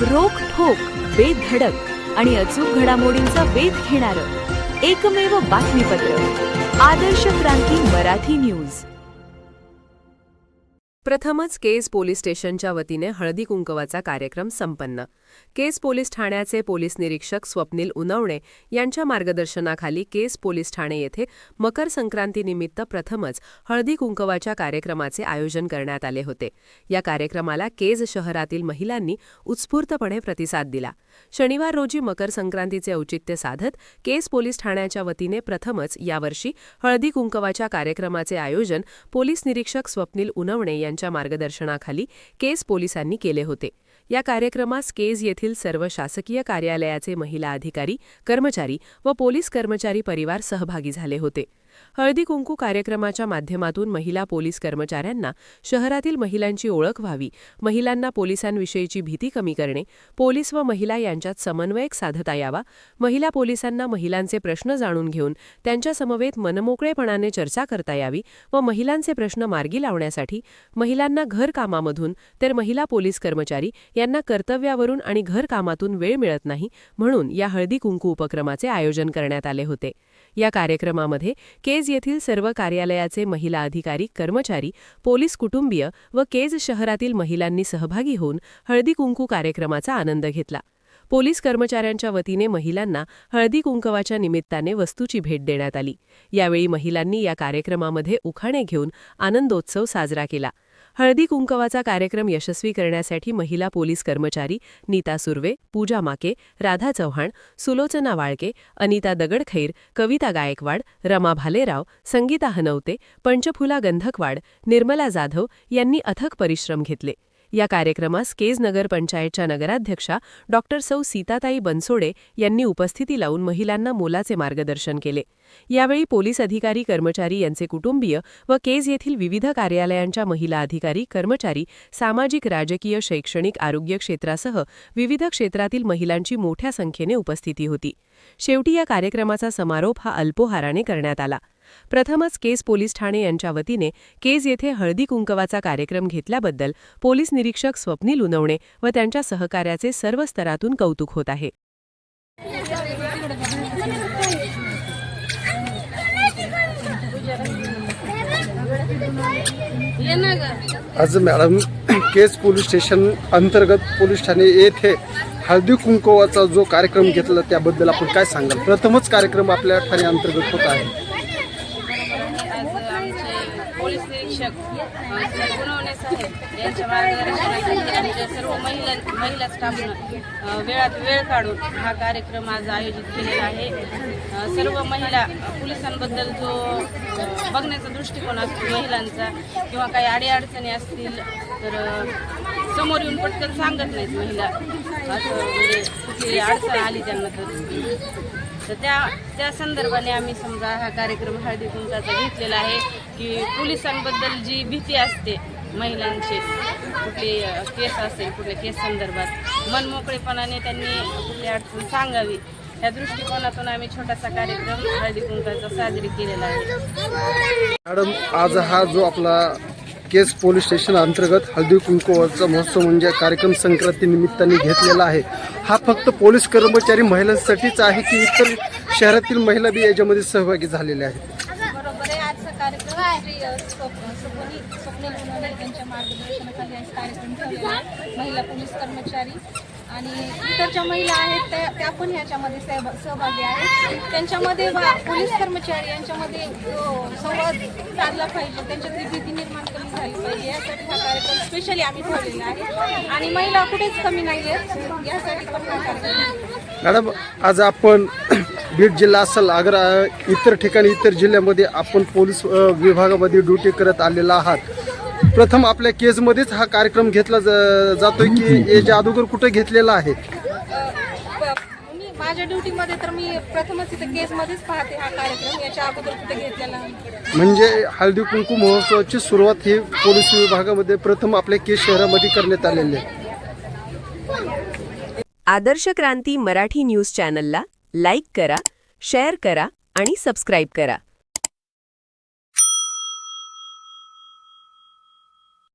रोख ठोक बेधडक आणि अचूक घडामोडींचा वेध घेणारं एकमेव बातमीपत्र आदर्श क्रांती मराठी न्यूज. प्रथमच केज पोलीस स्टेशनच्या वतीने हळदी कुंकवाचा कार्यक्रम संपन्न. केस पोलीस ठाण्याचे पोलीस निरीक्षक स्वप्नील उनवणे यांच्या मार्गदर्शनाखाली केस पोलीस ठाणे येथे मकर संक्रांतीनिमित्त प्रथमच हळदी कुंकवाच्या कार्यक्रमाचे आयोजन करण्यात आले होते. या कार्यक्रमाला केज शहरातील महिलांनी उत्स्फूर्तपणे प्रतिसाद दिला. शनिवार रोजी मकर संक्रांतीचे औचित्य साधत केस पोलीस ठाण्याच्या वतीने प्रथमच यावर्षी हळदी कुंकवाच्या कार्यक्रमाचे आयोजन पोलीस निरीक्षक स्वप्नील उनवणे यांच्या मार्गदर्शनाखाली केस पोलिसांनी केले होते. या कार्यक्रमास केज येथील सर्व शासकीय कार्यालयाचे महिला अधिकारी कर्मचारी व पोलीस कर्मचारी परिवार सहभागी झाले होते. हळदी कुंकू कार्यक्रमाच्या माध्यमातून महिला पोलीस कर्मचाऱ्यांना शहरातील महिलांची ओळख व्हावी महिलांना पोलिसांविषयीची भीती कमी करणे पोलीस व महिला यांच्यात समन्वयक साधता यावा महिला पोलिसांना महिलांचे प्रश्न जाणून घेऊन त्यांच्यासमवेत मनमोकळेपणाने चर्चा करता यावी व महिलांचे प्रश्न मार्गी लावण्यासाठी महिलांना घरकामामधून तर महिला पोलीस कर्मचारी यांना कर्तव्यावरून आणि घरकामातून वेळ मिळत नाही म्हणून या हळदी कुंकू उपक्रमाचे आयोजन करण्यात आले होते. या कार्यक्रमामध्ये केज येथील सर्व कार्यालयाचे महिला अधिकारी कर्मचारी पोलीस कुटुंबीय व केज शहरातील महिलांनी सहभागी होऊन हळदी कुंकू कार्यक्रमाचा आनंद घेतला. पोलीस कर्मचाऱ्यांच्या वतीने महिलांना हळदी कुंकवाच्या निमित्ताने वस्तूची भेट देण्यात आली. यावेळी महिलांनी या कार्यक्रमामध्ये उखाणे घेऊन आनंदोत्सव साजरा केला. हळदी कुंकवाचा कार्यक्रम यशस्वी करण्यासाठी महिला पोलीस कर्मचारी नीता सुर्वे पूजा माके राधा चव्हाण सुलोचना वाळके अनिता दगडखैर कविता गायकवाड रमा भालेराव संगीता हनवते पंचफुला गंधकवाड निर्मला जाधव यांनी अथक परिश्रम घेतले. या कार्यक्रमास केज नगर पंचायतच्या नगराध्यक्षा डॉक्टर सौ सीताताई बनसोडे यांनी उपस्थिती लावून महिलांना मोलाचे मार्गदर्शन केले. यावेळी पोलीस अधिकारी कर्मचारी यांचे कुटुंबीय व केज येथील विविध कार्यालयांच्या महिला अधिकारी कर्मचारी सामाजिक राजकीय शैक्षणिक आरोग्य क्षेत्रासह विविध क्षेत्रातील महिलांची मोठ्या संख्येने उपस्थिती होती. शेवटी या कार्यक्रमाचा समारोप हा अल्पोहाराने करण्यात आला. प्रथमच केज पोलीस ठाणे यांच्या वतीने केज येथे हळदी कुंकवाचा कार्यक्रम घेतल्याबद्दल पोलीस निरीक्षक स्वप्नील उनवणे व त्यांच्या सहकार्याचे सर्व स्तरातून कौतुक होत आहे. आज मॅडम केस पोलीस स्टेशन अंतर्गत पोलीस ठाणे येथे हळदी कुंकवाचा जो कार्यक्रम घेतला त्याबद्दल आपण काय सांगाल? प्रथमच कार्यक्रम आपल्या ठाणे अंतर्गत होत आहे आज आमचे पोलीस निरीक्षक अ, श्री यांच्या मार्गदर्शनासाठी आमच्या सर्व महिला महिला स्टाफनं वेळात वेळ काढून हा कार्यक्रम आज आयोजित केलेला आहे. सर्व महिला पोलिसांबद्दल जो बघण्याचा दृष्टिकोन असतो महिलांचा किंवा काही अडीअडचणी असतील तर समोर येऊन पटकन सांगत नाहीत महिला. असं म्हणजे कुठली अडचण आली त्यांना तर. तर त्या त्या संदर्भाने आम्ही समजा हा कार्यक्रम हळदी कुंकाचा घेतलेला आहे की पोलिसांबद्दल जी भीती असते महिलांची कुठले केस असेल कुठल्या केस संदर्भात मनमोकळेपणाने त्यांनी कुठली अडचण सांगावी या दृष्टिकोनातून आम्ही छोटासा कार्यक्रम हळदी कुंकाचा साजरी केलेला आहे. मॅडम आज हा जो आपला केस पोलीस स्टेशन अंतर्गत हळदी कुंकवाचा महोत्सव म्हणजे कार्यक्रम संक्रांती निमित्ताने घेतलेला आहे. हा फक्त पोलीस कर्मचारी महिलांसाठीच आहे की इतर शहरातील महिला बी याच्यामध्ये सहभागी झालेल्या आहेत? महिला पोलीस कर्मचारी आणि इतरच्या महिला आहेत त्या त्या पण ह्याच्यामध्ये सहभा सहभागी आहेत. त्यांच्यामध्ये पोलीस कर्मचारी यांच्यामध्ये संवाद साधला पाहिजे. त्यांच्यातली भीती निर्माण कमी झाली पाहिजे यासाठी हा कार्यक्रम स्पेशली आम्ही ठेवलेला आहे. आणि महिला कुठेच कमी नाही आहेत यासाठी पण हा कार्यक्रम मॅडम आज आपण बीड जिल्हा असेल आग्रा इतर ठिकाणी इतर जिल्ह्यामध्ये आपण पोलीस अ, विभागामध्ये ड्युटी करत आलेला आहात. प्रथम आपल्या केजमध्येच हा कार्यक्रम घेतला ज- जातोय की याच्या अगोदर कुठे घेतलेला आहे? माझ्या ड्युटीमध्ये तर मी प्रथमच इथं केसमध्येच पाहते हा कार्यक्रम. याच्या अगोदर कुठे घेतलेला नाही. म्हणजे हळदी कुंकू महोत्सवाची सुरुवात ही पोलीस विभागामध्ये प्रथम आपल्या केज शहरामध्ये करण्यात आलेली आहे. आदर्श क्रांती मराठी न्यूज चॅनलला लाईक करा शेअर करा आणि सबस्क्राईब करा.